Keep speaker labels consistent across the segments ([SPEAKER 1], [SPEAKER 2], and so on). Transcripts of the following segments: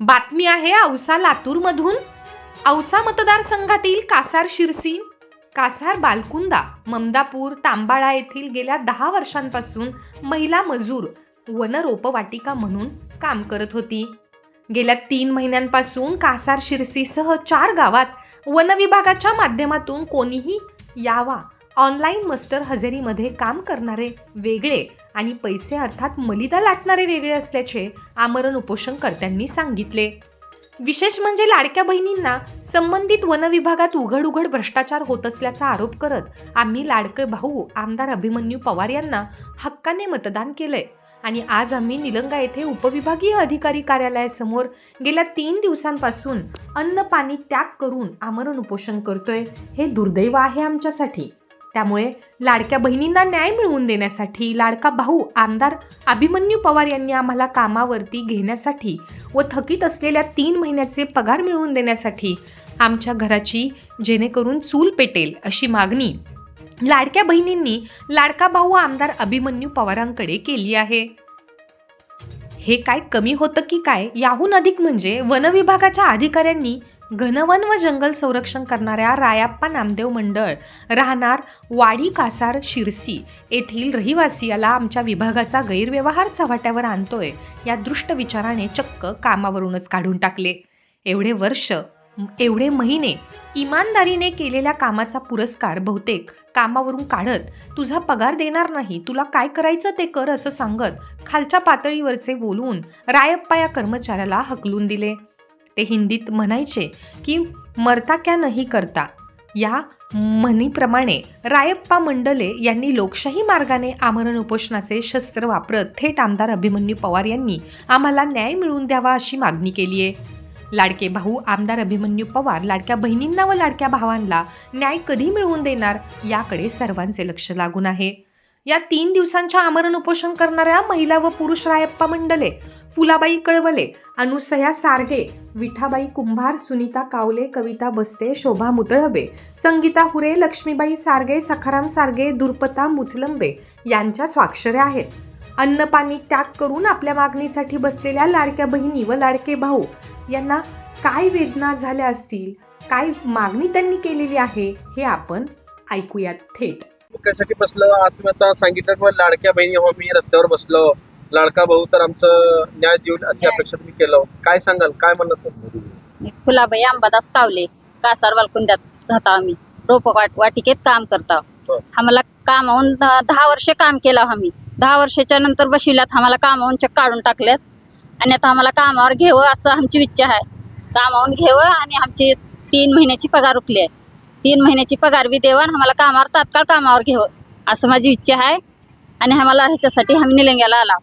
[SPEAKER 1] बातमी आहे औसा लातूरमधून. औसा मतदारसंघातील कासार शिरसी कासार बालकुंदा ममदापूर तांबाळा येथील गेल्या दहा वर्षांपासून महिला मजूर वनरोपवाटिका म्हणून काम करत होती. गेल्या तीन महिन्यांपासून कासार शिरसीसह चार गावात वनविभागाच्या माध्यमातून कोणीही यावा ऑनलाईन मस्टर हजेरीमध्ये काम करणारे वेगळे आणि पैसे अर्थात मलिदा लाटणारे वेगळे असल्याचे आमरण उपोषणकर्त्यांनी सांगितले. विशेष म्हणजे लाडक्या बहिणींना संबंधित वनविभागात उघड उघड भ्रष्टाचार होत असल्याचा आरोप करत आम्ही लाडके भाऊ आमदार अभिमन्यू पवार यांना हक्काने मतदान केलंय. आणि आज आम्ही निलंगा येथे उपविभागीय अधिकारी कार्यालयासमोर गेल्या तीन दिवसांपासून अन्न पाणी त्याग करून आमरण उपोषण करतोय. हे दुर्दैव आहे आमच्यासाठी. त्यामुळे लाडक्या बहिणींना न्याय मिळवून देण्यासाठी लाडका भाऊ आमदार अभिमन्यू पवार यांनी आम्हाला कामावरती घेण्यासाठी व थकीत असलेल्या तीन महिन्याचे पगार मिळवून देण्यासाठी आमच्या घराची जेणेकरून चूल पेटेल अशी मागणी लाडक्या बहिणींनी लाडका भाऊ आमदार अभिमन्यू पवारांकडे केली आहे. हे काय कमी होतं की काय? याहून अधिक म्हणजे वनविभागाच्या अधिकाऱ्यांनी घनवन व जंगल संरक्षण करणाऱ्या रायाप्पा नामदेव मंडळ राहणार वाडी कासार शिरसी येथील रहिवासियाला आमच्या विभागाचा गैरव्यवहार चव्हाट्यावर आणतोय या दृष्ट विचाराने चक्क कामावरूनच काढून टाकले. एवढे वर्ष एवढे महिने इमानदारीने केलेल्या कामाचा पुरस्कार बहुतेक कामावरून काढत तुझा पगार देणार नाही तुला काय करायचं ते कर असं सांगत खालच्या पातळीवरचे बोलून रायप्पा या कर्मचाऱ्याला हकलून दिले. ते हिंदीत म्हणायचे की मरता क्या नाही करता. या म्हणीप्रमाणे रायप्पा मंडले यांनी लोकशाही मार्गाने आमरण उपोषणाचे शस्त्र वापरत थेट आमदार अभिमन्यू पवार यांनी आम्हाला न्याय मिळवून द्यावा अशी मागणी केली आहे. लाडके भाऊ आमदार अभिमन्यू पवार लाडक्या बहिणींना व लाडक्या भावांना न्याय कधी मिळवून देणार याकडे सर्वांचे लक्ष लागून आहे. या तीन दिवसांच्या आमरण उपोषण करणाऱ्या महिला व पुरुष रायप्पा मंडले फुलाबाई कळवले अनुसया सारगे विठाबाई कुंभार सुनीता कावले कविता बस्ते शोभा मुतळबे संगीता हुरे लक्ष्मीबाई सारगे सखाराम सारगे दुर्पता मुचलंबे यांच्या स्वाक्षऱ्या आहेत. अन्नपाणी त्याग करून आपल्या मागणीसाठी बसलेल्या लाडक्या बहिणी व लाडके भाऊ यांना काय वेदना झाल्या असतील? काय मागणी त्यांनी केलेली आहे? हे आपण ऐकूयात थेट.
[SPEAKER 2] कशासाठी बसलो आत्महत्या सांगितलं की लाडक्या बहिणी हो मी रस्त्यावर बसलो. लाडका भाऊ तर आमचं न्याय देऊन अशी अपेक्षा तुम्ही केलं. काय सांगाल? काय म्हणत?
[SPEAKER 3] फुलाबाई अंबादास कावले कासार वालकुंद्यात राहतो आम्ही. रोप वाट वाटिकेत काम करतो.
[SPEAKER 2] हो.
[SPEAKER 3] आम्हाला कामावून दहा दहा वर्ष काम केलं आम्ही. दहा वर्षाच्या नंतर बशिवल्यात आम्हाला कामावून चेक काढून टाकल्यात. आणि आता आम्हाला कामावर घ्यावं असं आमची इच्छा आहे. कामावून घ्यावं आणि आमची तीन महिन्याची पगार उकली आहे. तीन महिन्याची पगार बी आणि आम्हाला कामावर तात्काळ कामावर घ्यावं. असं माझी इच्छा आहे. आणि आम्हाला ह्याच्यासाठी आम्ही निलंग्याला आला.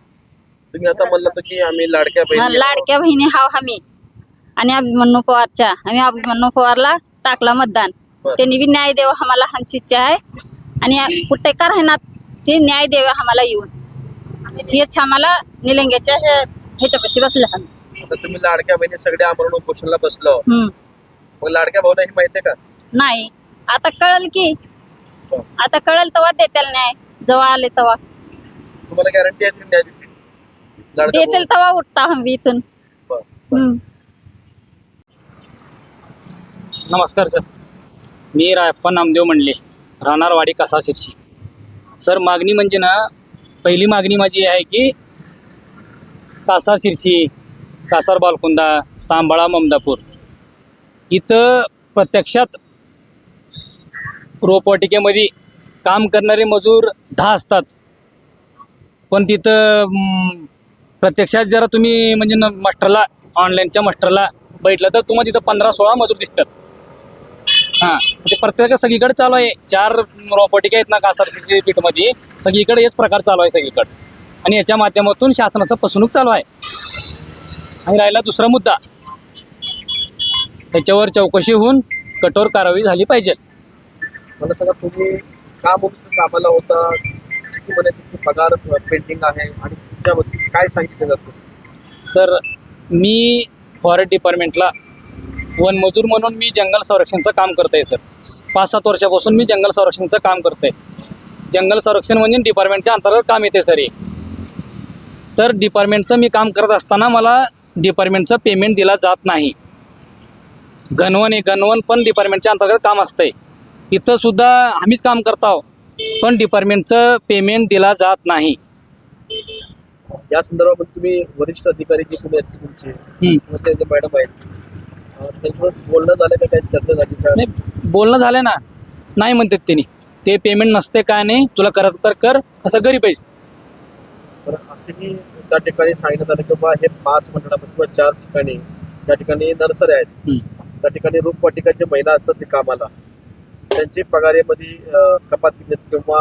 [SPEAKER 2] तुम्ही आता म्हणलं होतं की आम्ही लाडक्या बहिणी आहोत.
[SPEAKER 3] लाडक्या बहिणी हाव आम्ही. आणि अभिमन्यू पवारच्या. आम्ही अभिमन्यू पवारला टाकला मतदान. त्यांनी बी न्याय द्यावा आम्हाला आमची इच्छा आहे. आणि कुठे का राहणार ते न्याय द्यावा आम्हाला येऊन. हेच आम्हाला निलंग्याच्या ह्याच्यापाशी बसले. आम्ही
[SPEAKER 2] आता तुम्ही लाडक्या बहिणी सगळे आमरण उपोषणला बसलो. मग लाडक्या भाऊला हे माहितीये का?
[SPEAKER 3] नाही. आता कळल की.
[SPEAKER 2] हो.
[SPEAKER 3] आता कळल तेव्हा देतील न्याय. जेव्हा आले तेव्हा
[SPEAKER 2] तुम्हाला गॅरंटी आहे तुम्ही न्याय देतील लाडका
[SPEAKER 3] देतील तेव्हा उठता आम्ही इथून.
[SPEAKER 2] भाऊ बरं.
[SPEAKER 3] हम्म.
[SPEAKER 4] नमस्कार सर. मी रायप्पा नामदेव म्हणले राहणार वाडी कासा शिरशी. सर मागणी म्हणजे ना पहिली मागणी माझी आहे की कासा शिरशी कासार बालकुंदा तांबाळा ममदापूर. इथं प्रत्यक्षात रोपवाटिकेमध्ये काम करणारे मजूर दहा असतात. पण तिथं प्रत्यक्षात जरा तुम्ही म्हणजे न मास्टरला ऑनलाईनच्या मास्टरला बैठलं तर तुम्हाला तिथं पंधरा सोळा मजूर दिसतात. हां म्हणजे प्रत्येक सगळीकडे चालू आहे. चार रोपवाटिका आहेत ना कासार पीठमध्ये. सगळीकडे हेच प्रकार चालू आहे सगळीकडे. आणि याच्या माध्यमातून शासनाचं फसवणूक चालू आहे. आणि राहिला दुसरा मुद्दा. त्याच्यावर चौकशी होऊन कठोर कारवाई झाली पाहिजे.
[SPEAKER 2] मला सांगा तुम्ही का म्हणून कामाला होता? किती महिन्याची पगार पेंडिंग आहे? आणि तुमच्यावरती काय सांगितलं जातं?
[SPEAKER 4] सर मी फॉरेस्ट डिपार्टमेंटला वन मजूर म्हणून मी जंगल संरक्षणचं काम करतोय सर. पाच सात वर्षापासून मी जंगल संरक्षणचं काम करतोय. जंगल संरक्षण म्हणजे डिपार्टमेंटच्या अंतर्गत काम येते सर हे. तर डिपार्टमेंटचं मी काम करत असताना मला डिपार्टमेंटचं पेमेंट दिला जात नाही. घनवन आहे गनवन पण डिपार्टमेंटच्या अंतर्गत काम असतंय. इथं सुद्धा आम्हीच काम करतो पण डिपार्टमेंटचं पेमेंट दिला जात नाही.
[SPEAKER 2] या संदर्भामध्ये तुम्ही वरिष्ठ अधिकारी जे तुम्ही असतील तुमचे मॅडम आहेत त्यांच्यासोबत बोलणं झालं का? काही चर्चा झाली
[SPEAKER 4] नाही बोलणं झालं ना. नाही म्हणतात त्यांनी. ते पेमेंट नसते काय नाही तुला करायचं तर कर असं आहेस
[SPEAKER 2] बरं असंही त्या ठिकाणी सांगण्यात आलं की बा हे पाच मंडळामध्ये किंवा चार ठिकाणी त्या ठिकाणी नर्सरी आहेत. त्या ठिकाणी रोपवाटिकाचे महिला असतात ते कामाला. त्यांचे पगारेमध्ये कपात केली किंवा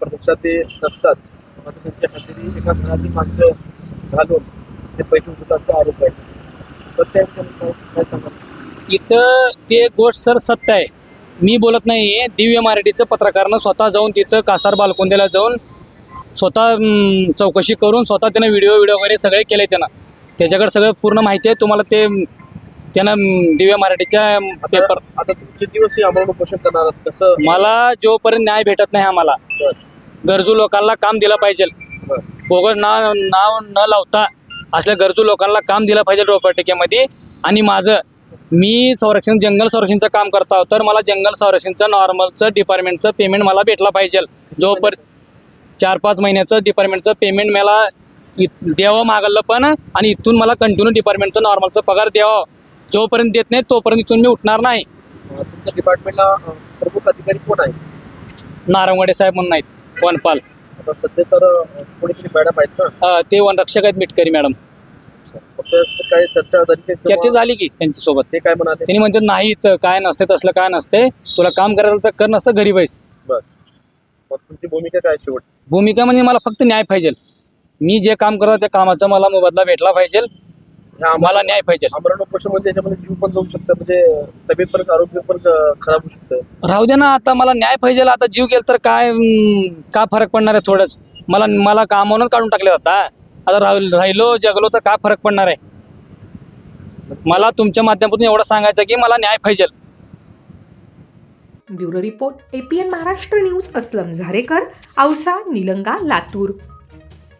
[SPEAKER 2] प्रत्यक्षात ते नसतात. मात्र त्यांच्या हाती एका घरातील माणसं घालून ते पैसे उचलतात आरोप आहे तर त्या काय
[SPEAKER 4] इथं ते गोष्ट सर सत्य आहे. मी बोलत नाही आहे दिव्य मराठीचं पत्रकारनं स्वतः जाऊन तिथं कासार बालकोंद्याला जाऊन स्वतः चौकशी करून स्वतः त्यानं व्हिडिओ व्हिडिओ वगैरे सगळे केले त्यानं. त्याच्याकडे सगळं पूर्ण माहिती आहे. तुम्हाला ते त्यानं दिव्य मराठीच्या पेपर
[SPEAKER 2] आता किती दिवस हे आम्हाला उपोषण करणार आहात? कसं
[SPEAKER 4] मला जोपर्यंत न्याय भेटत नाही आम्हाला
[SPEAKER 2] बरं,
[SPEAKER 4] गरजू लोकांना काम दिलं पाहिजे.
[SPEAKER 2] बरं.
[SPEAKER 4] बोगस नाव नाव न लावता असल्या गरजू लोकांना काम दिलं पाहिजे रोपवाटिकेमध्ये. आणि माझं मी संरक्षण जंगल संरक्षणचं काम करतो तर मला जंगल संरक्षणचं नॉर्मलचं डिपार्टमेंटचं पेमेंट मला भेटलं पाहिजे. जोपर्यंत चार पाच महिन्याचं डिपार्टमेंटचं पेमेंट मला इ- द्यावं मागलं पण आणि इथून मला कंटिन्यू डिपार्टमेंटचं नॉर्मलचं पगार द्यावं. जोपर्यंत देत नाही तोपर्यंत इथून मी उठणार नाही.
[SPEAKER 2] तुमच्या डिपार्टमेंटला प्रमुख अधिकारी कोण आहे
[SPEAKER 4] नारंगवाडे साहेब म्हणून नाहीत वनपाल.
[SPEAKER 2] आता सध्या तर अं, कोणीतरी मॅडम आहेत ना?
[SPEAKER 4] अं, ते वनरक्षक आहेत मिटकरी मॅडम.
[SPEAKER 2] फक्त काही चर्चा झाली का
[SPEAKER 4] चर्चा झाली की त्यांच्यासोबत.
[SPEAKER 2] ते काय म्हणाले?
[SPEAKER 4] त्यांनी म्हणतात नाही इथं काय नसते तसलं काय नसते. तुला काम करायचं तर कर नसतं घरी बैस.
[SPEAKER 2] बर. मग तुमची भूमिका काय शेवटची?
[SPEAKER 4] भूमिका म्हणजे मला फक्त न्याय पाहिजे. मी जे काम करतो त्या कामाचा मला मोबदला भेटला पाहिजे. मला न्याय पाहिजे.
[SPEAKER 2] आमरण उपोषण म्हणजे याच्यामध्ये जीव पण जाऊ शकतं म्हणजे तब्येत पण आरोग्य पण खराब होऊ शकतं.
[SPEAKER 4] राहू दे ना आता मला न्याय पाहिजे आता जीव गेला तर काय का फरक पडणार आहे थोडंच? मला मला कामावरून काढून टाकले आता आता राह राहिलो जगलो तर काय फरक पडणार आहे? मला तुमच्या माध्यमातून एवढं सांगायचं की मला न्याय पाहिजे.
[SPEAKER 1] Bureau report APN Maharashtra news Aslam Zarekar Ausa Nilanga Latur.